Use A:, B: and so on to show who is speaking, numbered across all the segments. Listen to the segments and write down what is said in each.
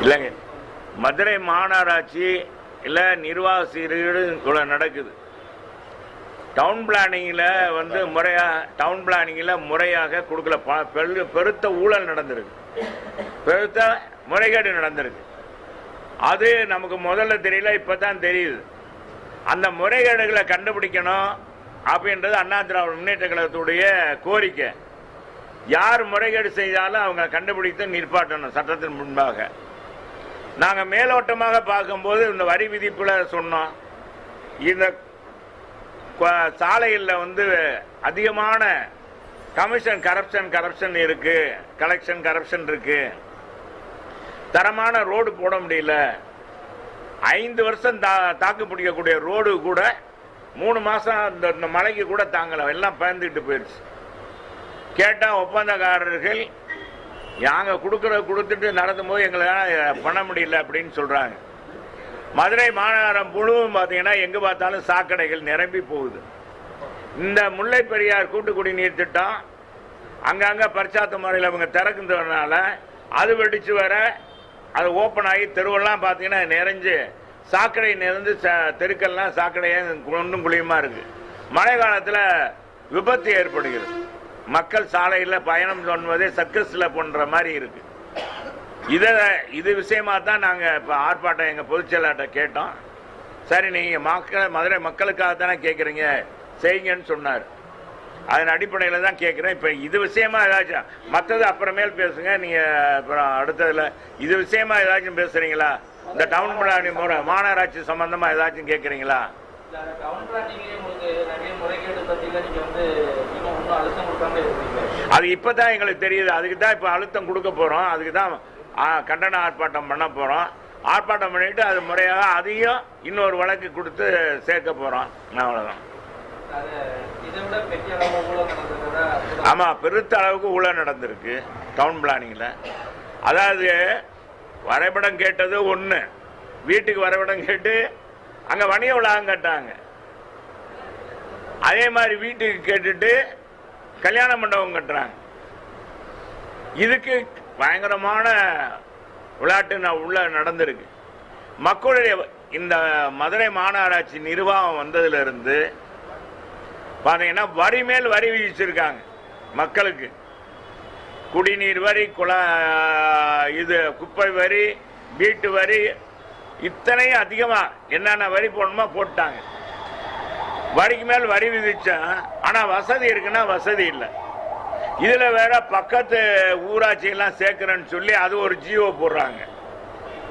A: இல்லைங்க. மதுரை மாநகராட்சி இல்லை நிர்வாக சீர்கள் நடக்குது. டவுன் பிளானிங்கில் வந்து முறையாக டவுன் பிளானிங்கில் முறையாக கொடுக்கல. ப- பெரு- பெருத்த ஊழல் நடந்திருக்கு. பெருத்த முறைகேடு நடந்திருக்கு. அது நமக்கு முதல்ல தெரியல இப்போ தான் தெரியுது. அந்த முறைகேடுகளை கண்டுபிடிக்கணும் அப்படின்றது அண்ணா திராவிட முன்னேற்ற கழகத்துடைய கோரிக்கை. யார் முறைகேடு செய்தாலும் அவங்க கண்டுபிடித்து நிற்பாட்டணும் சட்டத்தின் முன்பாக. நாங்கள் மேலோட்டமாக பார்க்கும்போது இந்த வரி விதிப்பில் சொன்னோம். இந்த சாலைகளில் வந்து அதிகமான கமிஷன் கரப்ஷன் கரப்ஷன் இருக்கு. கலெக்ஷன் கரப்ஷன் இருக்கு. தரமான ரோடு போட முடியல. ஐந்து வருஷம் தா தாக்கு பிடிக்கக்கூடிய ரோடு கூட மூணு மாதம் இந்த இந்த மழைக்கு கூட தாங்கலை. எல்லாம் பயந்துக்கிட்டு போயிடுச்சு கேட்டால் ஒப்பந்தக்காரர்கள் நாங்கள் கொடுக்குற கொடுத்துட்டு நடத்தும் போது எங்களால் பண்ண முடியல அப்படின்னு சொல்கிறாங்க மதுரை மாநகரம் முழுவதும் பார்த்தீங்கன்னா எங்கே பார்த்தாலும் சாக்கடைகள் நிரம்பி போகுது. இந்த முல்லை பெரியார் கூட்டு குடிநீர் திட்டம் அங்கங்கே பரிச்சாத்து முறையில் அவங்க திறக்குறதுனால அது வெடிச்சு வர அது ஓப்பன் ஆகி தெருவெல்லாம் பார்த்தீங்கன்னா நிறைஞ்சு சாக்கடை நிறைந்து ச- தெருக்கள்லாம் சாக்கடையாக குண்டும் குழியுமா இருக்குது மழை காலத்தில் விபத்து ஏற்படுகிறது. மக்கள் சாலையில் பயணம் சொன்னதே சர்க்கஸில் போன்ற மாதிரி இருக்கு. இதை இது விஷயமா தான் நாங்கள் இப்போ ஆர்ப்பாட்டம் எங்கள் பொதுச் செயலாளர்கிட்ட கேட்டோம். சரி நீங்கள் மக்கள் மதுரை மக்களுக்காக தானே கேட்குறீங்க செய்யுங்கன்னு சொன்னார். அதன் அடிப்படையில் தான் கேட்குறேன் இப்போ இது விஷயமா ஏதாச்சும் மற்றது அப்புறமேல் பேசுங்க. நீங்கள் அப்புறம் அடுத்ததில் இது விஷயமா ஏதாச்சும் பேசுகிறீங்களா இந்த டவுன் பிளானி முறை மாநகராட்சி சம்மந்தமாக ஏதாச்சும் கேட்குறீங்களா அது இப்போ தான் எங்களுக்கு தெரியுது. அதுக்கு தான் இப்போ அழுத்தம் கொடுக்க போகிறோம் அதுக்கு தான் கண்டன ஆர்ப்பாட்டம் பண்ண போகிறோம் ஆர்ப்பாட்டம் பண்ணிட்டு அது முறையாக அதையும் இன்னொரு வழக்கு கொடுத்து சேர்க்க போகிறோம் அவ்வளோதான் ஆமாம் பெருத்த அளவுக்கு ஊழல் நடந்திருக்கு டவுன் பிளானிங்கில் அதாவது வரைபடம் கேட்டது ஒன்று வீட்டுக்கு வரைபடம் கேட்டு அங்கே வணிக வளாகம் கட்டாங்க அதே மாதிரி வீட்டுக்கு கேட்டுட்டு கல்யாண மண்டபம் கட்டுறாங்க. இதுக்கு பயங்கரமான விளையாட்டு நான் உள்ள நடந்திருக்கு. மக்களுடைய இந்த மதுரை மாநகராட்சி நிர்வாகம் வந்ததிலிருந்து பார்த்தீங்கன்னா வரி மேல் வரி விதிச்சிருக்காங்க மக்களுக்கு. குடிநீர் வரி குள இது குப்பை வரி வீட்டு வரி இத்தனையும் அதிகமாக என்னென்ன வரி போடணுமோ போட்டாங்க. வரிக்கு மேல் வரி விதித்தேன் ஆனால் வசதி இருக்குன்னா வசதி இல்லை. இதில் வேற பக்கத்து ஊராட்சியெல்லாம் சேர்க்குறேன்னு சொல்லி அது ஒரு ஜியோ போடுறாங்க.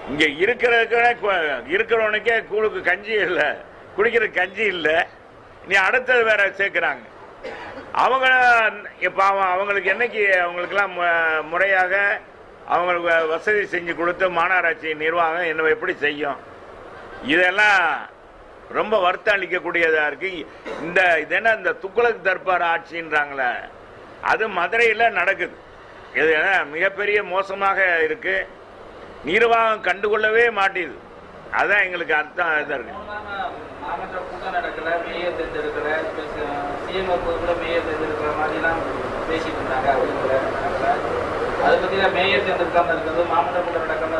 A: இங்கே இருக்கிறதுக்கு இருக்கிறவனுக்கே கூழுக்கு கஞ்சி இல்லை. குடிக்கிற கஞ்சி இல்லை. நீ அடுத்தது வேற சேர்க்குறாங்க. அவங்க இப்போ அவன் அவங்களுக்கு என்னைக்கு அவங்களுக்கெல்லாம் முறையாக அவங்களுக்கு வ- வசதி செஞ்சு கொடுத்து மாநகராட்சி நிர்வாகம் என்ன எப்படி செய்யும்? இதெல்லாம் ரொம்ப வருத்தம் அளிக்கக்கூடியதாக இருக்கு. இந்த இது என்ன இந்த துக்குளக் தர்பார் ஆட்சின்றாங்களே அது மதுரையில் நடக்குது. இது என்ன மிகப்பெரிய மோசமாக இருக்கு. நிர்வாகம் கண்டுகொள்ளவே மாட்டேது. அதான் எங்களுக்கு அர்த்தம் இதாக இருக்கு.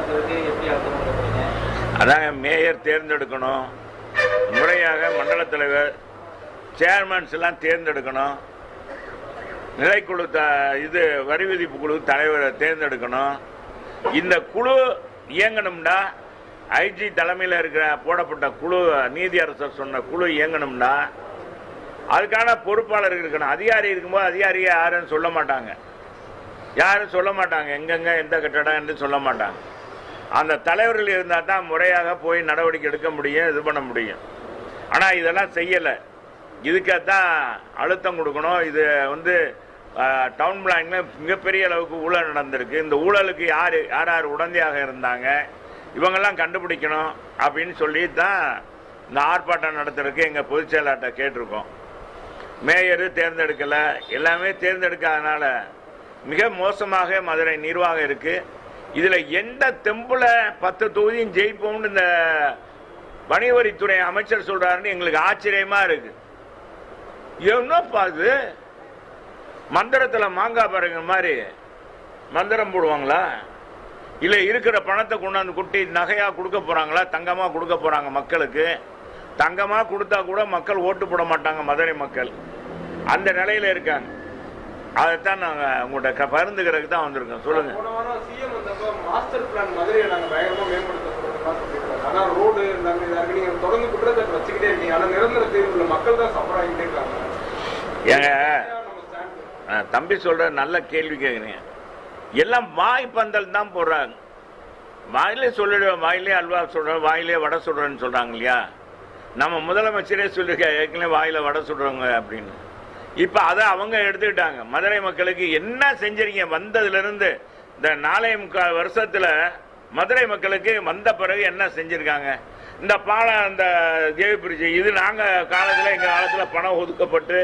B: இருக்கிறது எப்படி
A: அதாங்க மேயர் தேர்ந்தெடுக்கணும். முறையாக மண்டல தலைவர் சேர்மன்ஸ் எல்லாம் தேர்ந்தெடுக்கணும். நிலைக்குழு த இது வரி விதிப்பு குழு தலைவரை தேர்ந்தெடுக்கணும். இந்த குழு இயங்கணும்னா ஐஜி தலைமையில் இருக்கிற போடப்பட்ட குழு நீதி அரசர் சொன்ன குழு இயங்கணும்னா அதுக்கான பொறுப்பாளர் இருக்கணும். அதிகாரி இருக்கும்போது அதிகாரியை யாருன்னு சொல்ல மாட்டாங்க. யாரும் சொல்ல மாட்டாங்க. எங்கெங்க எந்த கட்டடம் என்று சொல்ல மாட்டாங்க. அந்த தலைவர்கள் இருந்தால் தான் முறையாக போய் நடவடிக்கை எடுக்க முடியும் இது பண்ண முடியும். ஆனால் இதெல்லாம் செய்யலை. இதுக்காகத்தான் அழுத்தம் கொடுக்கணும். இது வந்து டவுன் பிளானில் மிகப்பெரிய அளவுக்கு ஊழல் நடந்திருக்கு. இந்த ஊழலுக்கு யார் யார் யார் உடந்தையாக இருந்தாங்க? இவங்கெல்லாம் கண்டுபிடிக்கணும் அப்படின்னு சொல்லி தான் இந்த ஆர்ப்பாட்டம் நடத்துறதுக்கு எங்கள் பொதுச் செயலாட்ட கேட்டிருக்கோம். மேயர் தேர்ந்தெடுக்கலை. எல்லாமே தேர்ந்தெடுக்காதனால மிக மோசமாக மதுரை நிர்வாகம் இருக்குது இதில் எந்த தெம்பில் பத்து தொகுதியும் ஜெயிப்போம்னு இந்த வணிகவரித்துறை அமைச்சர் சொல்றாருன்னு எங்களுக்கு ஆச்சரியமா இருக்கு. என்னப்பா இது? மந்திரத்தில் மாங்காய் பாருங்க மாதிரி மந்திரம் போடுவாங்களா? இல்லை இருக்கிற பணத்தை கொண்டாந்து குட்டி நகையாக கொடுக்க போகிறாங்களா தங்கமாக கொடுக்க போகிறாங்க மக்களுக்கு. தங்கமாக கொடுத்தா கூட மக்கள் ஓட்டு போட மாட்டாங்க மதுரை மக்கள். அந்த நிலையில இருக்காங்க. அதைத்தான் நாங்கள் உங்கள்கிட்ட பகிர்ந்துக்கிறதுக்கு தான் வந்திருக்கோம். சொல்லுங்கள்
C: போன வாரம் சிஎம் வந்தப்போ மாஸ்டர் பிளான் மதுரையை நாங்க பயங்கரமா மேம்படுத்த போறோம்லாம் சொல்லியிருக்காங்க ஆனா ரோடு இந்த மாதிரி இருக்கு நீங்க தொடர்ந்து குற்றச்சாட்டு வச்சுக்கிட்டே இருக்கீங்க. ஆனா நிரந்தர தீர்வுல மக்கள் தான் சஃபர் ஆகிட்டே இருக்காங்க.
A: ஏங்க தம்பி சொல்ற நல்ல கேள்வி கேட்குறீங்க எல்லாம் வாய் பந்தல் தான் போடுறாங்க. வாயிலே சொல்லிடுவேன் வாயிலே அல்வா சொல்றேன் வாயிலே வடை சுடுறேன்னு சொல்றாங்க இல்லையா? நம்ம முதலமைச்சரே சொல்லிருக்க ஏற்கனவே வாயில வடை சுடுறவங்க அப்படின்னு. இப்ப அதை அவங்க எடுத்துக்கிட்டாங்க. மதுரை மக்களுக்கு என்ன செஞ்சிருக்கீங்க வந்ததுல இருந்து இந்த நாலே முக்கால் வருஷத்துல மதுரை மக்களுக்கு வந்த பிறகு என்ன செஞ்சிருக்காங்க? இந்த பாலம் இந்த தேவி பிரிட்ஜ் இது நாங்கள் காலத்தில் எங்கள் காலத்தில் பணம் ஒதுக்கப்பட்டு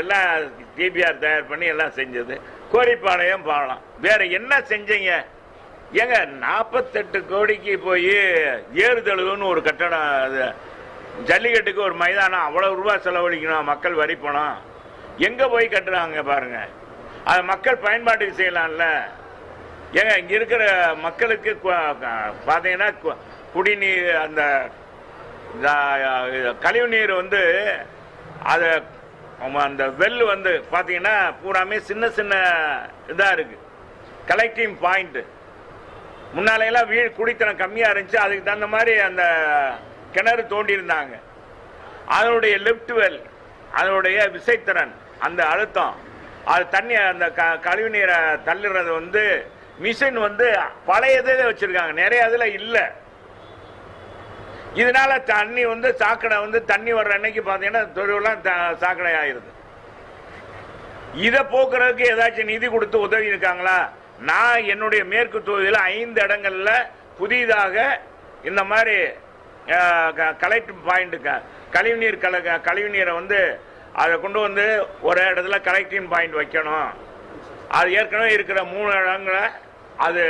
A: எல்லாம் டிபிஆர் தயார் பண்ணி எல்லாம் செஞ்சது. கோரிப்பாளையம் பாலம். வேற என்ன செஞ்சீங்க? ஏங்க நாற்பத்தெட்டு கோடிக்கு போய் ஏறுதழுவுன்னு ஒரு கட்டடம் அது ஜல்லிக்கட்டுக்கு ஒரு மைதானம் அவ்வளோ ரூபா செலவழிக்கணும் மக்கள் வரி பணம். எங்கே போய் கட்டுறாங்க பாருங்க. அது மக்கள் பயன்பாட்டுக்கு செய்யலாம்ல. ஏங்க இங்கே இருக்கிற மக்களுக்கு கு- கு- குடிநீர் அந்த கழிவுநீர் கழிவு நீர் வந்து அது அந்த வெல் வந்து பார்த்தீங்கன்னா பூராமே சின்ன சின்ன இதாக இருக்குது கலெக்டிங் பாயிண்ட்டு முன்னாலையெல்லாம் வீடு குடித்தனம் கம்மியாக இருந்துச்சு. அதுக்கு தகுந்த மாதிரி அந்த கிணறு தோண்டியிருந்தாங்க. அதனுடைய லெஃப்ட் வெல் அதனுடைய விசைத்திறன் அந்த அழுத்தம் அது தண்ணி அந்த க கழிவு நீரை தள்ளுறது வந்து மிஷின் வந்து பழைய இதில் வச்சிருக்காங்க. நிறைய இதுல இல்லை. இதனால தண்ணி வந்து சாக்கடை வந்து தண்ணி வர்ற அன்னைக்கு பார்த்தீங்கன்னா தொழிலாம் த- சாக்கடை ஆயிருது. இதை போக்குறதுக்கு ஏதாச்சும் நிதி கொடுத்து உதவி இருக்காங்களா? நான் என்னுடைய மேற்கு தொகுதியில் ஐந்து இடங்கள்ல புதிதாக இந்த மாதிரி கலெக்ட் பாயிண்ட்டு கழிவுநீர் கல கழிவுநீரை வந்து அதை கொண்டு வந்து ஒரு இடத்துல கலெக்டிங் பாயிண்ட் வைக்கணும். அது ஏற்கனவே இருக்கிற மூணு இடங்களை அது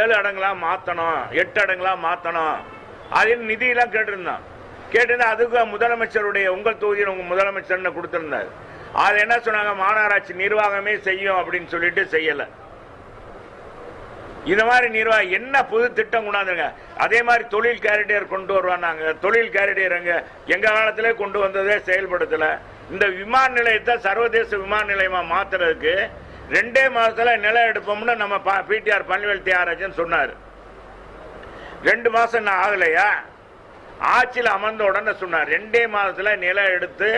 A: ஏழு இடங்களா மாற்றணும் எட்டு இடங்களா மாற்றணும் அதில் நிதியெல்லாம் கேட்டிருந்தோம் கேட்டிருந்தா அதுக்கு முதலமைச்சருடைய உங்கள் தொகுதியில் உங்கள் முதலமைச்சர்னு கொடுத்திருந்தார். அது என்ன சொன்னாங்க? மாநகராட்சி நிர்வாகமே செய்யும் அப்படின்னு சொல்லிட்டு செய்யலை. இந்த மாதிரி நிர்வாகம் என்ன புது திட்டம் கொண்டாந்துருங்க? அதே மாதிரி தொழில் கேரடியர் கொண்டு வருவாங்க தொழில் கேரிடர் எங்க எங்க காலத்திலே கொண்டு வந்ததே செயல்படுத்தல. இந்த விமான நிலையத்தை சர்வதேச விமான நிலையமா மாத்துறதுக்கு ரெண்டே மாசத்துல நிலம் எடுப்போம்னு நம்ம பிடிஆர் பன்னிவேல் தியாகராஜன் சொன்னார். ரெண்டு மாசம் என்ன ஆகலையா? ஆட்சியில் அமர்ந்த உடனே சொன்னார். ரெண்டே மாதத்துல நிலம் எடுத்து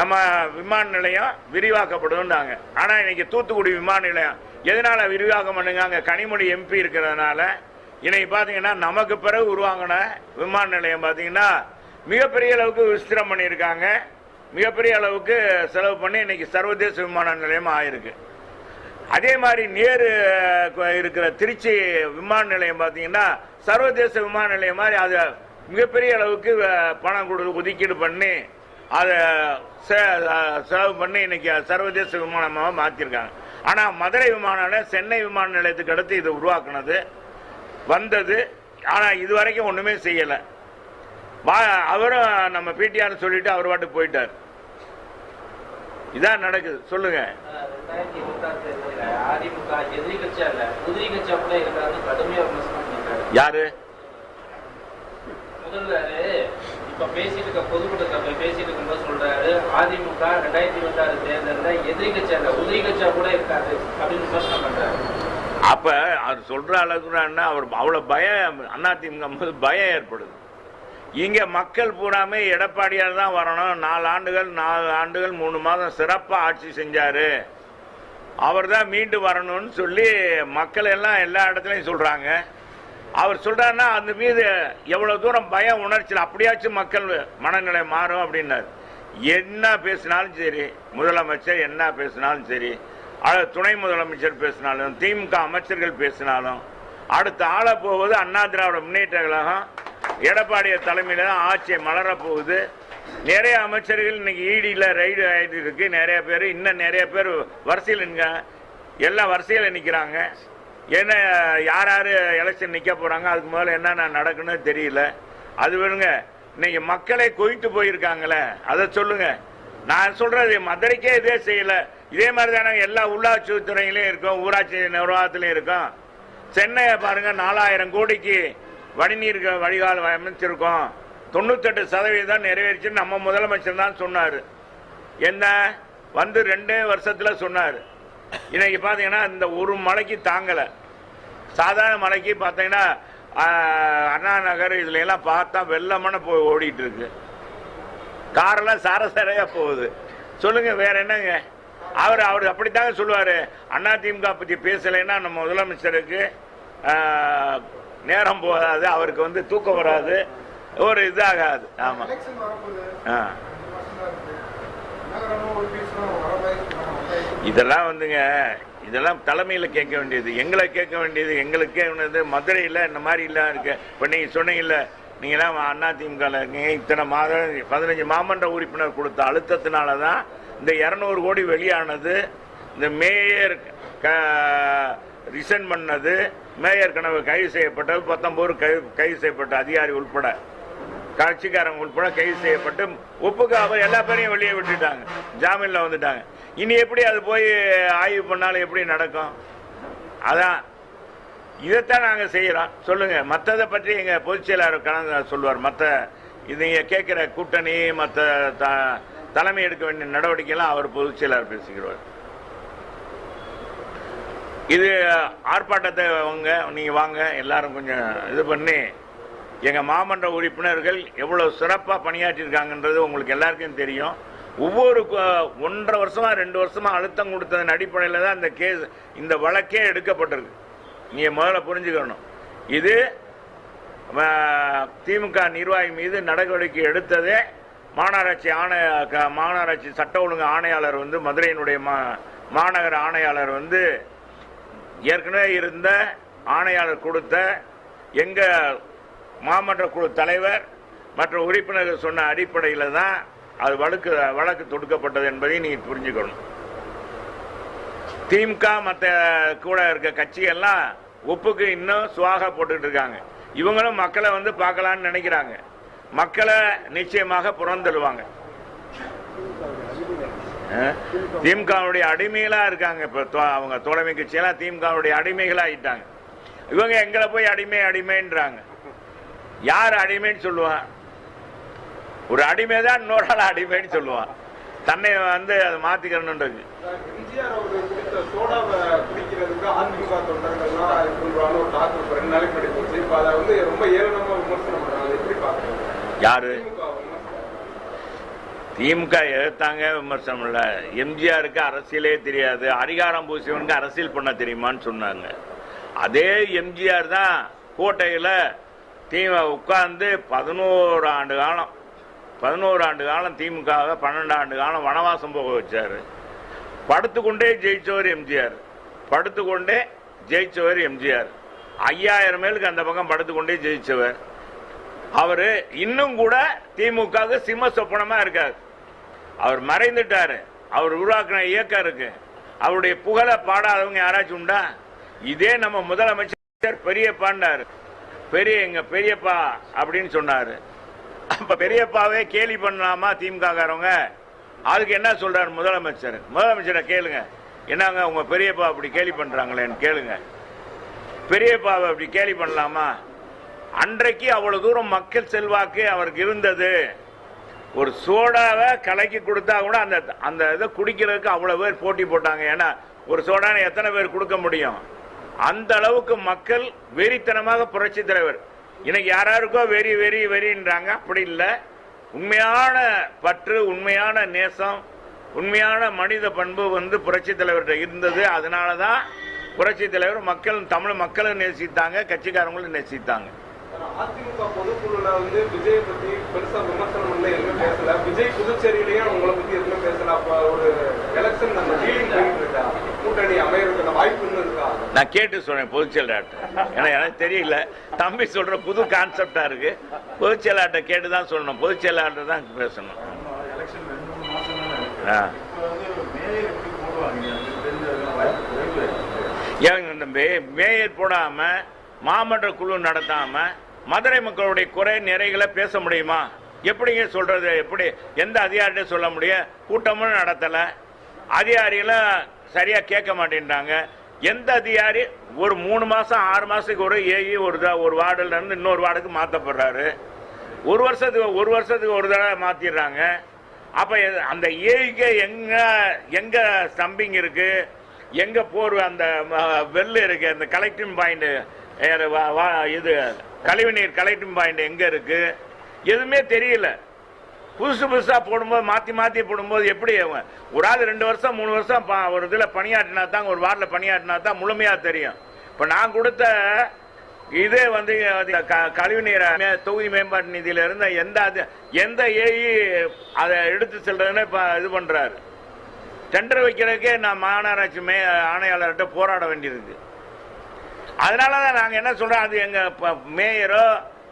A: நம்ம விமான நிலையம் விரிவாக்கப்படும்னாங்க. ஆனால் இன்னைக்கு தூத்துக்குடி விமான நிலையம். எதனால் விரிவாக்கம் பண்ணுங்க? அங்கே கனிமொழி எம்பி இருக்கிறதுனால. இன்னைக்கு பார்த்தீங்கன்னா நமக்கு பிறகு உருவாங்கின விமான நிலையம் பார்த்தீங்கன்னா மிகப்பெரிய அளவுக்கு விஸ்திரம் பண்ணியிருக்காங்க. மிகப்பெரிய அளவுக்கு செலவு பண்ணி இன்னைக்கு சர்வதேச விமான நிலையம் ஆயிருக்கு. அதே மாதிரி நேரு இருக்கிற திருச்சி விமான நிலையம் பார்த்தீங்கன்னா சர்வதேச விமான நிலையம் மாதிரி அதை மிகப்பெரிய அளவுக்கு பணம் கொடுத்து ஒதுக்கீடு பண்ணி அதை செலவு பண்ணி இன்னைக்கு சர்வதேச விமானமாக மாற்றிருக்காங்க ஆனால் மதுரை விமான நிலையம் சென்னை விமான நிலையத்துக்கு அடுத்து இதை உருவாக்குனது வந்தது. ஆனால் இது வரைக்கும் ஒன்றுமே செய்யலை. வா அவரும் நம்ம பிடிஆர்னு சொல்லிட்டு அவர் பாட்டுக்கு போயிட்டார். இதான் நடக்குது. சொல்லுங்க.
B: அதிமுக எதிரி கட்சியா இல்ல கூட
A: யாரு?
B: இப்ப பேசிட்டு இருக்க பொதுக்கூட்டத்தை போய் பேசிட்டு இருக்கும்போது சொல்றாரு அதிமுக ரெண்டாயிரத்தி இருபத்தாறு தேர்தலில் எதிரி கட்சியா இல்ல உதிரி கட்சியா கூட இருக்காது அப்படின்னு விமர்சனம் பண்றாரு
A: அப்ப அவர் சொல்ற அளவுக்குன்னா அவர் அவ்வளவு பயம் அதிமுக போது பயம் ஏற்படுது. இங்க மக்கள் பூராமே எடப்பாடியார் தான் வரணும். நாலு ஆண்டுகள் நாலு ஆண்டுகள் மூணு மாதம் சிறப்பாக ஆட்சி செஞ்சாரு. அவர் தான் மீண்டு வரணும்னு சொல்லி மக்கள் எல்லாம் எல்லா இடத்துலையும் சொல்றாங்க. அவர் சொல்றாருன்னா அந்த மீது எவ்வளவு தூரம் பயம் உணர்ச்சியில் அப்படியாச்சும் மக்கள் மனநிலை மாறும் அப்படின்னாரு. என்ன பேசினாலும் சரி முதலமைச்சர் என்ன பேசினாலும் சரி அல்லது துணை முதலமைச்சர் பேசினாலும் திமுக அமைச்சர்கள் பேசினாலும் அடுத்த ஆள போவது அண்ணா திராவிட முன்னேற்ற கழகம். எடப்பாடிய தலைமையில் தான் ஆட்சியை மலர போகுது. நிறைய அமைச்சர்கள் இன்னைக்கு ஈடியில் ரைடு ஆகிட்டு இருக்கு நிறைய பேர் இன்னும் நிறைய பேர் வரிசையில் நிற்க எல்லாம் வரிசையில் நிற்கிறாங்க என்ன யார் யார் எலெக்ஷன் நிற்க போகிறாங்க அதுக்கு முதல்ல என்னென்ன நடக்குன்னு தெரியல. அது வேணுங்க இன்னைக்கு மக்களை கொய்த்து போயிருக்காங்களே அதை சொல்லுங்க. நான் சொல்றது மதுரைக்கே இதே செய்யலை. இதே மாதிரி தானே எல்லா உள்ளாட்சி துறையிலையும் இருக்கும் ஊராட்சி நிர்வாகத்திலையும் இருக்கும். சென்னையை பாருங்க நாலாயிரம் கோடிக்கு வடிநீர் வடிகால் அமைச்சிருக்கோம். தொண்ணூத்தெட்டு சதவீதம் நிறைவேறிச்சுன்னு நம்ம முதலமைச்சர் தான் சொன்னார். என்ன? வந்து ரெண்டே வருஷத்தில் சொன்னார். இன்னைக்கு பார்த்தீங்கன்னா இந்த ஒரு மலைக்கு தாங்கலை. சாதாரண மலைக்கு பார்த்தீங்கன்னா அண்ணா நகர் இதுல எல்லாம் பார்த்தா வெள்ளமான போய் ஓடிட்டு இருக்கு. காரெல்லாம் சாரசாரையாக போகுது. சொல்லுங்க வேற என்னங்க? அவர் அவர் அப்படித்தாங்க சொல்லுவாரு. அண்ணா திமுக பத்தி பேசலைன்னா நம்ம முதலமைச்சருக்கு நேரம் போகாது அவருக்கு வந்து தூக்கம் வராது ஒரு இதாகாது. ஆமா.
C: எலெக்ஷன் வரப்போகுது
A: ஆ.
C: ரெண்டு மாசம் தான் இருக்கு நகரமும் ஒரு பீஸும் வர மாதிரி
A: இதெல்லாம் வந்துங்க இதெல்லாம் தலைமையில் கேட்க வேண்டியது. எங்களை கேட்க வேண்டியது எங்களுக்கே வந்து மதுரையில் இந்த மாதிரிலாம் இருக்கு. இப்போ நீங்கள் சொன்னீங்கல்ல நீங்களாம் அண்ணா திமுக இருக்கீங்க இத்தனை மாதம் பதினஞ்சு மாமன்ற உறுப்பினர் கொடுத்த அழுத்தத்தினால தான் இந்த இரநூறு கோடி வெளியானது இந்த மேயர் க ரிசன் பண்ணது மேயர் கனவு கைது செய்யப்பட்டது பத்தொம்பது கைது கைது செய்யப்பட்ட அதிகாரி உள்பட கட்சிக்காரங்க உட்பட கைது செய்யப்பட்டு ஒப்புக்காக எல்லா பேரையும் வெளியே விட்டுட்டாங்க. ஜாமீனில் வந்துட்டாங்க. இனி எப்படி அது போய் ஆய்வு பண்ணாலும் எப்படி நடக்கும்? அதான் இதைத்தான் நாங்கள் செய்கிறோம் சொல்லுங்கள் மற்றதை பற்றி எங்கள் பொதுச் செயலாளர் கலந்து சொல்லுவார். மற்ற இது நீங்கள் கேட்குற கூட்டணி மற்ற த தலைமை எடுக்க வேண்டிய நடவடிக்கையெல்லாம் அவர் பொதுச் செயலாளர் பேசிக்கிறவர் இது ஆர்ப்பாட்டத்தை வாங்க நீங்கள் வாங்க எல்லாரும் கொஞ்சம் இது பண்ணி எங்கள் மாமன்ற உறுப்பினர்கள் எவ்வளோ சிறப்பாக பணியாற்றியிருக்காங்கன்றது உங்களுக்கு எல்லாருக்கும் தெரியும். ஒவ்வொரு ஒன்றரை வருஷமாக ரெண்டு வருஷமாக அழுத்தம் கொடுத்ததன் அடிப்படையில் தான் இந்த கேஸ் இந்த வழக்கே எடுக்கப்பட்டிருக்கு. நீங்கள் முதல்ல புரிஞ்சுக்கணும். இது திமுக நிர்வாகி மீது நடவடிக்கை எடுத்ததே மாநகராட்சி ஆணைய க- மாநகராட்சி சட்ட ஒழுங்கு ஆணையாளர் வந்து மதுரையினுடைய மா மாநகர ஆணையாளர் வந்து ஏற்கனவே இருந்த ஆணையாளர் கொடுத்த எங்கள் மாமன்ற குழு தலைவர் மற்ற உறுப்பினர்கள் சொன்ன அடிப்படையில் தான் அது வழக்கு வழக்கு தொடுக்கப்பட்டது என்பதை நீங்கள் புரிஞ்சுக்கணும். திமுக மற்ற கூட இருக்க கட்சிகள்லாம் ஒப்புக்கு இன்னும் சுவாக போட்டுக்கிட்டு இருக்காங்க. இவங்களும் மக்களை வந்து பார்க்கலான்னு நினைக்கிறாங்க. மக்களை நிச்சயமாக புறந்தள்ளுவாங்க. திமுகவுடைய அடிமைகளா இருக்காங்க. இப்ப அவங்க தோழமை கட்சியெல்லாம் திமுகவுடைய அடிமைகளா ஆயிட்டாங்க இவங்க எங்களை போய் அடிமை அடிமைன்றாங்க. யார் அடிமைன்னு சொல்லுவான் ஒரு அடிமை தான் இன்னொரு ஆள் அடிமைன்னு சொல்லுவான் தன்னை வந்து அதை மாத்திக்கணுன்றது
C: ரொம்ப ஏளனமா விமர்சனம் பண்றாங்க அதை எப்படி பாக்குறீங்க
A: யாரு? திமுக எதிர்த்தாங்க விமர்சனம் இல்லை. எம்ஜிஆருக்கு அரசியலே தெரியாது. அதிகாரம் பூசியவனுக்கு அரசியல் பண்ண தெரியுமான்னு சொன்னாங்க. அதே எம்ஜிஆர் தான் கோட்டையில் தீம உட்கார்ந்து பதினோரு ஆண்டு காலம் பதினோரு ஆண்டு காலம் திமுகவை பன்னெண்டு ஆண்டு காலம் வனவாசம் போக வச்சார். படுத்துக்கொண்டே ஜெயிச்சவர் எம்ஜிஆர். படுத்துக்கொண்டே ஜெயிச்சவர் எம்ஜிஆர். ஐயாயிரம் மேலுக்கு அந்த பக்கம் படுத்துக்கொண்டே ஜெயிச்சவர். அவர் இன்னும் கூட திமுக சிம்ம சொப்பனமா இருக்காரு. அவர் மறைந்துட்டாரு. அவர் உருவாக்கின இயக்கம் இருக்கு. அவருடைய புகழை பாடாதவங்க யாராச்சும் உண்டா? இதே நம்ம முதலமைச்சர் பெரியப்பாண்டாரு. பெரிய எங்க பெரியப்பா அப்படின்னு சொன்னாரு. அப்ப பெரியப்பாவே கேலி பண்ணலாமா திமுக காரவங்க அதுக்கு என்ன சொல்றாரு முதலமைச்சர்? முதலமைச்சரை கேளுங்க. என்னங்க உங்க பெரியப்பா அப்படி கேலி பண்றாங்களேன்னு கேளுங்க. பெரியப்பாவை அப்படி கேலி பண்ணலாமா? அன்றைக்கு அவ்வளவு தூரம் மக்கள் செல்வாக்கு அவருக்கு இருந்தது. ஒரு சோடாவை கலக்கி கொடுத்தா கூட அந்த அந்த இதை குடிக்கிறதுக்கு அவ்வளவு பேர் போட்டி போட்டாங்க. ஏன்னா ஒரு சோடானை எத்தனை பேர் கொடுக்க முடியும்? அந்த அளவுக்கு மக்கள் வெறித்தனமாக புரட்சி தலைவர். இன்னைக்கு யாராருக்கோ வெறி வெறி வெறின்றாங்க. அப்படி இல்லை. உண்மையான பற்று உண்மையான நேசம் உண்மையான மனித பண்பு வந்து புரட்சி தலைவர்கிட்ட இருந்தது. அதனால தான் புரட்சி தலைவர் மக்கள் தமிழ் மக்களும் நேசித்தாங்க கட்சிக்காரங்களும் நேசித்தாங்க.
C: அதிமுக பொதுக்குழுல வந்து விஜய் பத்தி பெருசா விமர்சனம் பண்ணல எதுவுமே பேசல. விஜய் புதுச்சேரியிலயும் உங்களை பத்தி எதுவுமே பேசல. அப்ப ஒரு எலெக்ஷன் அந்த டீலிங் போயிட்டு இருக்கா? கூட்டணி அமையறதுக்கான வாய்ப்பு இன்னும் இருக்கா?
A: நான் கேட்டு சொன்னேன் பொதுச் செயலாளர்கிட்ட ஏன்னா எனக்கு தெரியல. தம்பி சொல்ற புது கான்செப்டா இருக்கு. பொதுச் செயலாளர்கிட்ட கேட்டு தான் சொல்லணும் பொதுச் செயலாளர் தான் பேசணும். ஏன் இந்த மே- மேயர் போடாம மாமன்ற குழு நடத்தாம மதுரை மக்களுடைய குறை நிறைகளை பேச முடியுமா? எப்படிங்க சொல்றது? எப்படி எந்த அதிகாரிட்ட சொல்ல முடியும்? கூட்டமும் நடத்தலை. அதிகாரிகளும் சரியாக கேட்க மாட்டேன்றாங்க. எந்த அதிகாரி ஒரு மூணு மாதம் ஆறு மாதத்துக்கு ஒரு ஏஇ ஒரு தடவை ஒரு வார்டுலேருந்து இன்னொரு வார்டுக்கு மாற்றப்படுறாரு ஒரு வருஷத்துக்கு ஒரு வருஷத்துக்கு ஒரு தடவை மாற்றிடுறாங்க அப்போ அந்த ஏஇக்கு எங்கே எங்கே ஸ்டம்பிங் இருக்குது எங்கே போர் அந்த வெள்ளு இருக்குது அந்த கலெக்டிங் பாயிண்ட்டு இது கழிவுநீர் கலெக்டிங் பாயிண்ட் எங்க இருக்கு? எதுவுமே தெரியல. புதுசு புதுசாக போடும்போது மாற்றி மாற்றி போடும்போது எப்படி அவங்க ஒரு ஆள் ரெண்டு வருஷம் மூணு வருஷம் ஒரு இதில் பணியாற்றினா தான் ஒரு வார்டில் பணியாற்றினா தான் முழுமையாக தெரியும். இப்போ நான் கொடுத்த இதே வந்து அது க- கழிவுநீர் தொகுதி மேம்பாட்டு நிதியில இருந்த எந்த அது- எந்த ஏஇ அதை எடுத்து செல்றதுன்னு இப்போ இது பண்ணுறாரு டெண்டர் வைக்கிறதுக்கே நான் மாநகராட்சி மே ஆணையாளர்கிட்ட போராட வேண்டியிருக்கு. அதனால தான் நாங்கள் என்ன சொல்கிறோம் அது எங்கள் ப- மேயரோ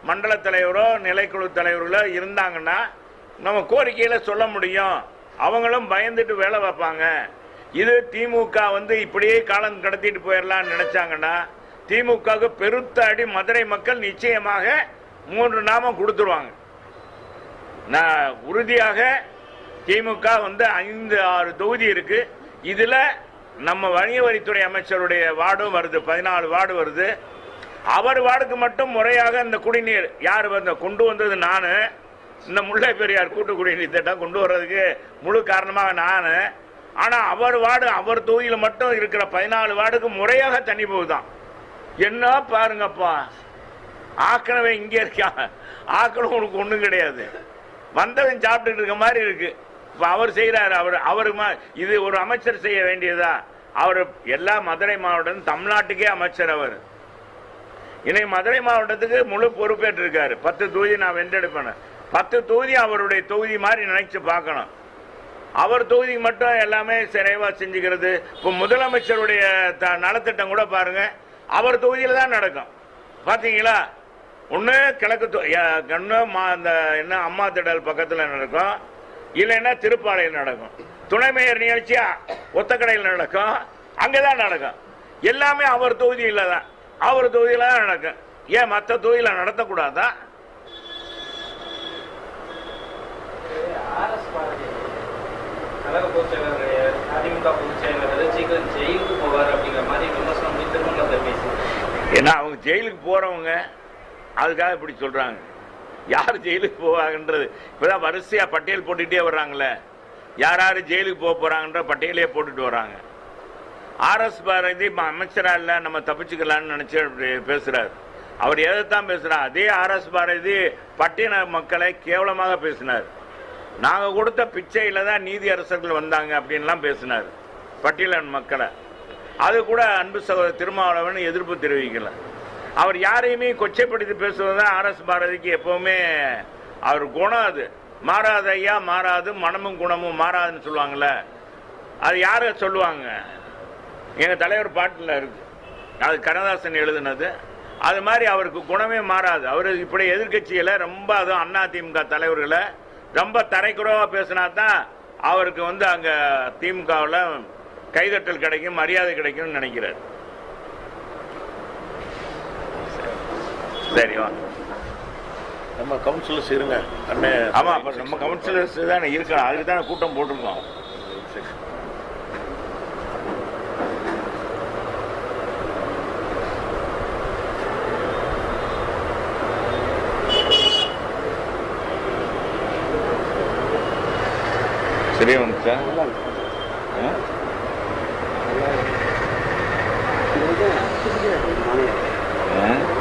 A: மண்டல தலைவரோ நிலைக்குழு தலைவர்களோ இருந்தாங்கன்னா நம்ம கோரிக்கையில் சொல்ல முடியும். அவங்களும் பயந்துட்டு வேலை வைப்பாங்க இது திமுக வந்து இப்படியே காலம் கடத்திட்டு போயிடலாம்னு நினச்சாங்கன்னா திமுகவுக்கு பெருத்த அடி மதுரை மக்கள் நிச்சயமாக மூன்று நாமம் கொடுத்துருவாங்க. நான் உறுதியாக திமுக வந்து ஐந்து ஆறு தொகுதி இருக்குது இதில் நம்ம வணிக வரித்துறை அமைச்சருடைய வார்டும் வருது பதினாலு வார்டு வருது. அவர் வார்டுக்கு மட்டும் முறையாக இந்த குடிநீர் யார் வந்த கொண்டு வந்தது நான். இந்த முல்லை பெரியார் கூட்டு குடிநீர் திட்டம் கொண்டு வர்றதுக்கு முழு காரணமாக நான். ஆனால் அவர் வார்டு அவர் தொகுதியில் மட்டும் இருக்கிற பதினாலு வார்டுக்கு முறையாக தண்ணி போகுதான். என்ன பாருங்கப்பா. ஆக்கணவே இங்கே இருக்கா? ஆக்கணும் உனக்கு ஒன்றும் கிடையாது. வந்தவன் சாப்பிட்டுட்டு இருக்க மாதிரி இருக்குது இப்போ அவர் செய்கிறாரு அவர் அவர் இது ஒரு அமைச்சர் செய்ய வேண்டியதா? அவர் எல்லா மதுரை மாவட்டம் தமிழ்நாட்டுக்கே அமைச்சர் அவர். இன்னைக்கு மதுரை மாவட்டத்துக்கு முழு பொறுப்பேற்றிருக்காரு. பத்து தொகுதி நான் வென்றெடுப்பேன். பத்து தொகுதி அவருடைய தொகுதி மாதிரி நினைச்சு பார்க்கணும். அவர் தொகுதிக்கு மட்டும் எல்லாமே சிறைவா செஞ்சுக்கிறது. இப்போ முதலமைச்சருடைய த- நலத்திட்டம் கூட பாருங்க. அவர் தொகுதியில் தான் நடக்கும். பார்த்தீங்களா ஒன்று கிழக்கு தொ- மா- அந்த என்ன அம்மா திடல் பக்கத்தில் நடக்கும். இல்லைன்னா திருப்பாளையில் நடக்கும். துணை மேயர் நிகழ்ச்சியா? ஒத்தக்கடையில் நடக்கும். அங்கே தான் நடக்கும். எல்லாமே அவர் தொகுதியில் தான் அவர் தொகுதியில் தான் நடக்கும். ஏன் மற்ற தொகுதியில் நடத்தக்கூடாதா? ஏன்னா அவங்க ஜெயிலுக்கு போறவங்க அதுக்காக இப்படி சொல்றாங்க. யார் ஜெயிலுக்கு போவாங்கன்றது? இப்போதான் வரிசையாக பட்டியல் போட்டுகிட்டே வர்றாங்களே யார் யார் ஜெயிலுக்கு போக போகிறாங்கன்ற பட்டியலே போட்டுட்டு வராங்க ஆர்எஸ் பாரதி அமைச்சராக அமைச்சரா நம்ம தப்பிச்சுக்கலான்னு நினச்சி அப்படி அவர் எதைத்தான் பேசுகிறார் அதே ஆர்எஸ் பாரதி பட்டியல மக்களை கேவலமாக பேசினார். நாங்கள் கொடுத்த பிச்சையில் தான் நீதி அரசர்கள் வந்தாங்க அப்படின்லாம் பேசினார். பட்டியலன் மக்களை. அது கூட அன்பு சகோதரர் திருமாவளவன் எதிர்ப்பு தெரிவிக்கலை. அவர் யாரையுமே கொச்சைப்படுத்தி பேசுவது தான் ஆர்எஸ் பாரதிக்கு எப்பவுமே அவர் குணம் அது. மாறாத ஐயா மாறாது மனமும் குணமும் மாறாதுன்னு சொல்லுவாங்கள்ல அது யார சொல்லுவாங்க? எங்கள் தலைவர் பாட்டில் இருக்கு. அது கண்ணதாசன் எழுதுனது. அது மாதிரி அவருக்கு குணமே மாறாது. அவர் இப்படி எதிர்கட்சியில் ரொம்ப அதுவும் அண்ணா திமுக தலைவர்களை ரொம்ப தரைக்குறவாக பேசினா தான் அவருக்கு வந்து அங்கே திமுகவில் கைதட்டல் கிடைக்கும் மரியாதை கிடைக்கும்னு நினைக்கிறார். சரி வா.
D: நம்ம கவுன்சிலர்ஸ் இருங்க அண்ணன்
A: ஆமா அப்ப நம்ம கவுன்சிலர்ஸ் தானே இருக்கணும். அதுக்கு தானே கூட்டம் போட்டிருக்கோம். சரியா வந்துச்சா? ஆ?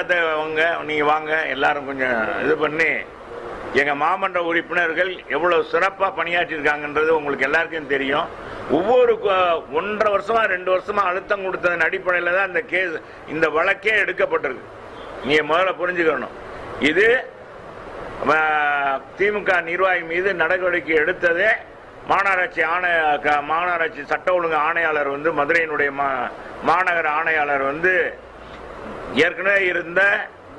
A: வாங்க நீங்க வாங்க எல்லாரும் கொஞ்சம் இது பண்ணி எங்க மாமன்ற உறுப்பினர்கள் எவ்வளவு சிறப்பா பணியாற்றியிருக்காங்கன்றது உங்களுக்கு எல்லாருக்கும் தெரியும். ஒவ்வொரு ஒன்றரை வருஷமா ரெண்டு வருஷமா அழுத்தம் கொடுத்ததன் அடிப்படையில் தான் இந்த கேஸ் இந்த வழக்கே எடுக்கப்பட்டிருக்கு. நீங்க முதல்ல புரிஞ்சுக்கணும். இது திமுக நிர்வாகி மீது நடவடிக்கை எடுத்ததே மாநகராட்சி ஆணைய க- மாநகராட்சி சட்ட ஒழுங்கு ஆணையாளர் வந்து மதுரையினுடைய மா- மாநகர ஆணையாளர் வந்து ஏற்கனவே இருந்த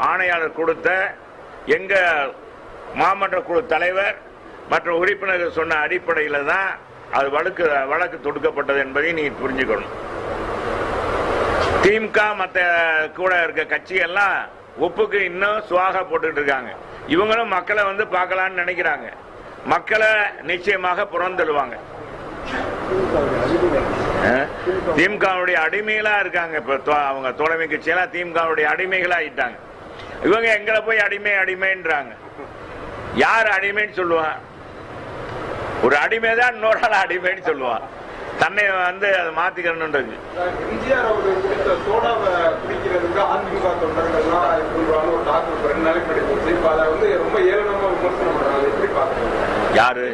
A: ஆணையாளர் கொடுத்த எங்க மாமன்ற குழு தலைவர் மற்ற உறுப்பினர்கள் சொன்ன அடிப்படையில் தான் அது வழக்கு வழக்கு தொடுக்கப்பட்டது என்பதை நீ புரிஞ்சுக்கணும். திமுக மற்ற கூட இருக்க கட்சிகள்லாம் ஒப்புக்கு இன்னும் சுவாக போட்டுட்டு இருக்காங்க. இவங்களும் மக்களை வந்து பார்க்கலான்னு நினைக்கிறாங்க. மக்களை நிச்சயமாக புறந்தள்ளுவாங்க. திமுகவுடைய அடிமைகளா இருக்காங்க. இப்ப அவங்க தோழமை கட்சியெல்லாம் திமுகவுடைய அடிமைகளா ஆயிட்டாங்க. இவங்க எங்களை போய் அடிமை அடிமைன்றாங்க. யார் அடிமைன்னு சொல்லுவான் ஒரு அடிமை தான் இன்னொரு ஆள் அடிமைன்னு சொல்லுவான் தன்னை வந்து அதை
C: பாக்குறீங்க
A: யாரு?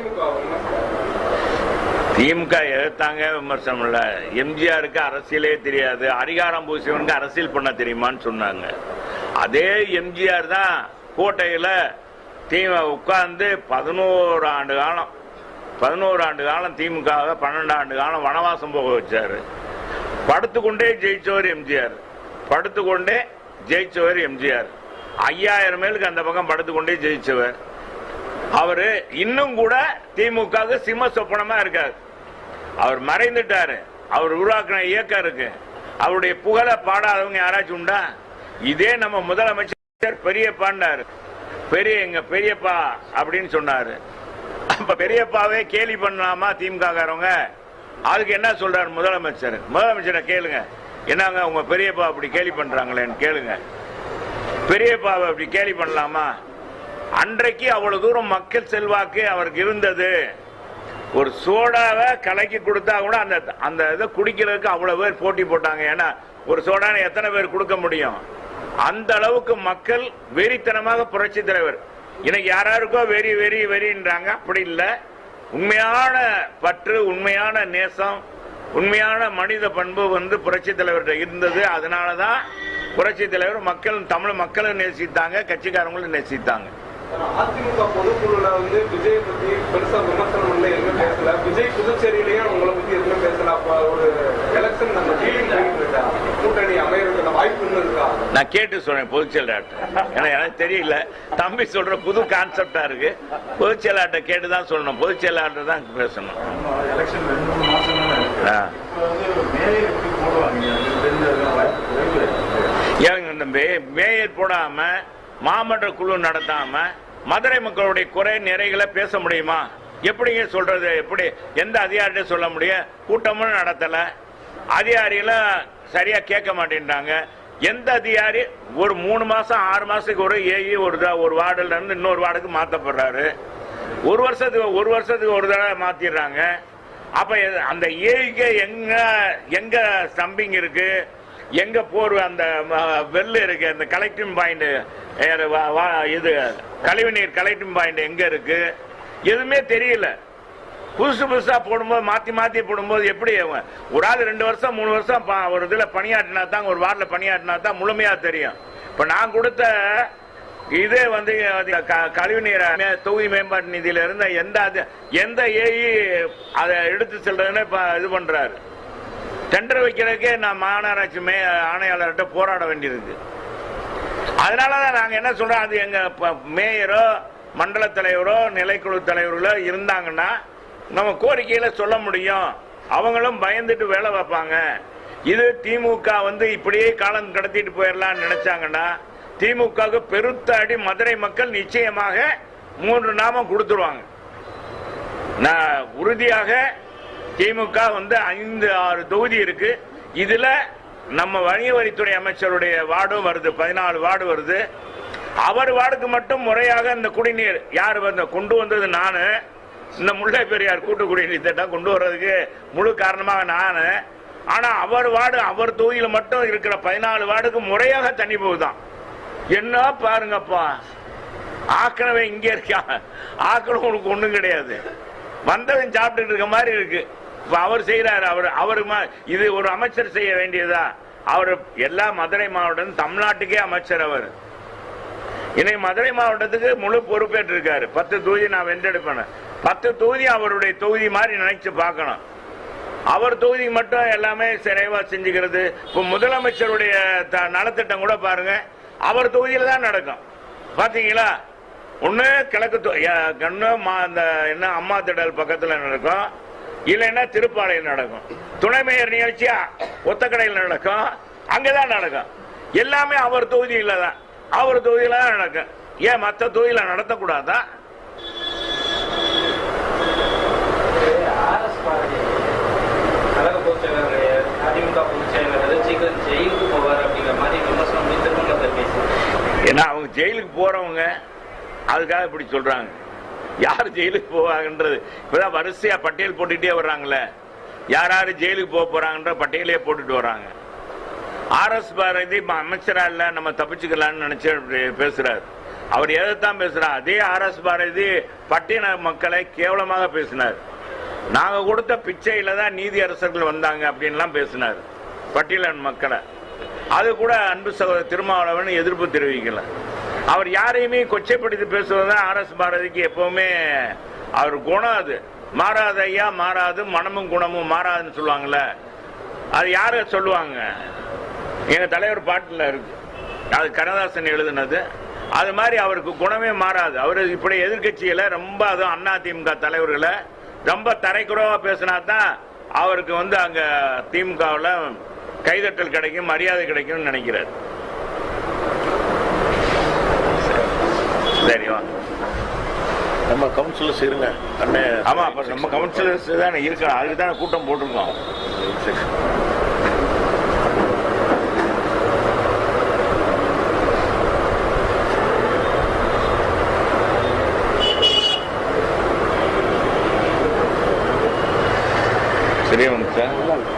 C: திமுக
A: எதிர்த்தாங்க விமர்சனம் இல்ல. எம்ஜிஆருக்கு அரசியலே தெரியாது. அதிகாரம் பூசியவனுக்கு அரசியல் பண்ண தெரியுமான்னு சொன்னாங்க. அதே எம்ஜிஆர் தான் கோட்டையில திமுக உட்கார்ந்து பதினோரு ஆண்டு காலம் பதினோரு ஆண்டு காலம் திமுக பன்னெண்டு ஆண்டு காலம் வனவாசம் போக வச்சாரு. படுத்துக்கொண்டே ஜெயிச்சவர் எம்ஜிஆர். படுத்துக்கொண்டே ஜெயிச்சவர் எம்ஜிஆர். ஐயாயிரம் மேலுக்கு அந்த பக்கம் படுத்துக்கொண்டே ஜெயிச்சவர். அவரு இன்னும் கூட திமுக சிம்ம சொப்பனமா இருக்காரு. அவர் மறைந்துட்டாரு. அவர் உருவாக்கின இயக்கம் இருக்கு. அவருடைய புகழை பாடாதவங்க யாராச்சும் உண்டா? இதே நம்ம முதலமைச்சர் பெரியப்பாண்டார். பெரிய எங்க பெரியப்பா அப்படின்னு சொன்னாரு. அப்ப பெரியப்பாவே கேலி பண்ணலாமா திமுக காரவங்க அதுக்கு என்ன சொல்றாரு முதலமைச்சர்? முதலமைச்சரை கேளுங்க. என்னங்க உங்க பெரியப்பா அப்படி கேலி பண்றாங்களேன்னு கேளுங்க. பெரியப்பாவை அப்படி கேலி பண்ணலாமா? அன்றைக்கு அவ்வளவு தூரம் மக்கள் செல்வாக்கு அவருக்கு இருந்தது. ஒரு சோடாவை கலக்கி கொடுத்தா கூட அந்த அந்த இதை குடிக்கிறதுக்கு அவ்வளவு பேர் போட்டி போட்டாங்க. ஏன்னா ஒரு சோடான்னு எத்தனை பேர் கொடுக்க முடியும்? அந்த அளவுக்கு மக்கள் வெறித்தனமாக புரட்சி தலைவர். இன்னைக்கு யாராருக்கோ வெறி வெறி வெறின்றாங்க. அப்படி இல்லை. உண்மையான பற்று உண்மையான நேசம் உண்மையான மனித பண்பு வந்து புரட்சி தலைவர்கிட்ட இருந்தது. அதனாலதான் புரட்சி தலைவர் மக்கள் தமிழ் மக்களும் நேசித்தாங்க கட்சிக்காரங்களும் நேசித்தாங்க.
C: அதிமுக பொதுக்குழுல வந்து விஜய் பத்தி பெருசா விமர்சனம் பண்ணல எதுவுமே பேசல. விஜய் புதுச்சேரியிலயும் உங்களை பத்தி எதுவுமே பேசல. அப்ப ஒரு எலெக்ஷன் அந்த டீலிங் போயிட்டு இருக்கா? கூட்டணி அமையறதுக்கான வாய்ப்பு இன்னும் இருக்கா?
A: நான் கேட்டு சொல்றேன் பொதுச் செயலாளர்கிட்ட ஏன்னா எனக்கு தெரியல. தம்பி சொல்ற புது கான்செப்டா இருக்கு. பொதுச் செயலாளர்கிட்ட கேட்டு தான் சொல்லணும். பொதுச் செயலாளர்கிட்ட தான் பேசணும்.
E: எலெக்ஷன் ரெண்டு மூணு மாசம்.
A: ஏங்க இந்த மேயர் போடாம மாமன்ற குழு நடத்தாம மதுரை மக்களுடைய குறை நிறைகளை பேச முடியுமா? எப்படிங்க சொல்றது? எப்படி எந்த அதிகாரிகிட்ட சொல்ல முடியும்? கூட்டமும் நடத்தல. அதிகாரிகளும் சரியா கேட்க மாட்டேன்றாங்க. எந்த அதிகாரி? ஒரு மூணு மாசம் ஆறு மாசத்துக்கு ஒரு ஏஇ ஒரு ஒரு வார்டுல இருந்து இன்னொரு வார்டுக்கு மாத்தப்படுறாரு. ஒரு வருஷத்துக்கு ஒரு வருஷத்துக்கு ஒரு தடவை மாத்திடுறாங்க. அப்ப அந்த ஏஐக்கு எங்க எங்க ஸ்டம்பிங் இருக்கு? எங்க போர் அந்த வெள்ளு இருக்கு அந்த கலெக்டிங் பாயிண்ட் இது கழிவுநீர் கலெக்டிங் பாயிண்ட் எங்க இருக்கு? எதுவுமே தெரியல. புதுசு புதுசா போடும்போது மாத்தி மாத்தி போடும்போது எப்படி ஒரு ஆள் ரெண்டு வருஷம் மூணு வருஷம் ஒரு இதுல பணியாற்றினா தான் ஒரு வார்டில் பணியாற்றினா தான் முழுமையா தெரியும். இப்ப நான் கொடுத்த இதே வந்து க- கழிவுநீர் தொகுதி மேம்பாட்டு நிதியில இருந்த எந்த அது- எந்த ஏஇ அதை எடுத்து செல்றதுன்னு இது பண்றாரு. டெண்டர் வைக்கிறதுக்கே நான் மாநகராட்சி மே ஆணையாளர்கிட்ட போராட வேண்டியிருக்கு. அதனாலதான் நாங்கள் என்ன சொல்கிறோம் அது எங்கள் ப- மேயரோ மண்டல தலைவரோ நிலைக்குழு தலைவர்களோ இருந்தாங்கன்னா நம்ம கோரிக்கையில் சொல்ல முடியும். அவங்களும் பயந்துட்டு வேலை வைப்பாங்க இது திமுக வந்து இப்படியே காலம் கடத்திட்டு போயிடலாம்னு நினைச்சாங்கன்னா திமுகவுக்கு பெருத்த அடி மதுரை மக்கள் நிச்சயமாக மூன்று நாமம் கொடுத்துருவாங்க. நான் உறுதியாக திமுக வந்து ஐந்து ஆறு தொகுதி இருக்கு. இதுல நம்ம வணிக வரித்துறை அமைச்சருடைய வார்டும் வருது பதினாலு வார்டு வருது. அவர் வார்டுக்கு மட்டும் முறையாக இந்த குடிநீர் யார் வந்த கொண்டு வந்தது நான் இந்த முல்லை பெரியார் கூட்டு குடிநீர் திட்டம் கொண்டு வர்றதுக்கு முழு காரணமாக நான். ஆனா அவர் வார்டு அவர் தொகுதியில் மட்டும் இருக்கிற பதினாலு வார்டுக்கு முறையாக தண்ணி போகுதான். என்ன பாருங்கப்பா ஆக்கணவன் இங்கே இருக்கான் ஆக்கணும் உனக்கு ஒன்றும் கிடையாது. வந்தவன் சாப்பிட்டுட்டு இருக்க மாதிரி இருக்குது அவர் செய்கிறார் அவர் அவர் மா- இது ஒரு அமைச்சர் செய்ய வேண்டியதா? அவர் எல்லா மதுரை மாவட்டம் தமிழ்நாட்டுக்கே அமைச்சர் அவர். இன்னைக்கு மதுரை மாவட்டத்துக்கு முழு பொறுப்பேற்று இருக்காரு பத்து தொகுதி நான் வென்றெடுப்பேன். பத்து தொகுதி அவருடைய தொகுதி மாதிரி நினைச்சு பார்க்கணும். அவர் தொகுதி மட்டும் எல்லாமே சிறைவா செஞ்சுக்கிறது. இப்போ முதலமைச்சருடைய த- நலத்திட்டம் கூட பாருங்க. அவர் தொகுதியில் தான் நடக்கும். பாத்தீங்களா? ஒன்று கிழக்கு தொ- அந்த என்ன அம்மா திடல் பக்கத்தில் நடக்கும். இல்லைன்னா திருப்பாளையம் நடக்கும். துணை மேயர் நிகழ்ச்சியா? ஒத்தக்கடையில் நடக்கும். அங்கதான் நடக்கும். எல்லாமே அவர் தொகுதியில தான் அவர் தொகுதியில தான் நடக்கும். ஏன் மற்ற தொகுதியில நடத்தக்கூடாதா? ஏன்னா அவங்க ஜெயிலுக்கு போறவங்க அதுக்காக இப்படி சொல்றாங்க. யார் ஜெயிலுக்கு போவாங்கன்றது. இப்பதான் வரிசையா பட்டியல் போட்டுட்டே வர்றாங்களே யார் யார் ஜெயிலுக்கு போக போறாங்கன்ற பட்டியலே போட்டுட்டு வர்றாங்க. ஆர் எஸ் பாரதி அமைச்சரா இல்ல நம்ம தப்பிச்சுக்கலாம்னு நினைச்சு அப்படி பேசுறாரு. அவர் எதைத்தான் பேசுறார்? அதே ஆர் எஸ் பாரதி பட்டியல மக்களை கேவலமாக பேசினார். நாங்க கொடுத்த பிச்சையில தான் நீதி அரசர்கள் வந்தாங்க அப்படின்லாம் பேசினார். பட்டியலன் மக்களை. அது கூட அன்பு சகோதரர் திருமாவளவன் எதிர்ப்பு தெரிவிக்கல. அவர் யாரையுமே கொச்சைப்படுத்தி பேசுவது ஆர் எஸ் பாரதிக்கு எப்பவுமே அவர் குணம் அது. மாறாத ஐயா மாறாது மனமும் குணமும் மாறாதுன்னு சொல்லுவாங்கல்ல. அது யாரு சொல்லுவாங்க? எங்க தலைவர் பாட்டில் இருக்கு. அது கனதாசன் எழுதுனது. அது மாதிரி அவருக்கு குணமே மாறாது. அவர் இப்படி எதிர்க்கட்சியில ரொம்ப அதுவும் அண்ணா திமுக தலைவர்களை ரொம்ப தரைக்குறவா பேசினா தான் அவருக்கு வந்து அங்க திமுகவில் கைதட்டல் கிடைக்கும் மரியாதை கிடைக்கும்னு நினைக்கிறார். சரி வாங்க
D: நம்ம கவுன்சிலர்ஸ் இருங்க. அண்ணன்
A: ஆமா அப்ப நம்ம கவுன்சிலர்ஸ் தானே இருக்கணும். அதுக்கு தானே கூட்டம் போட்டிருக்கோம். சரியா வந்துச்சா? ஆ?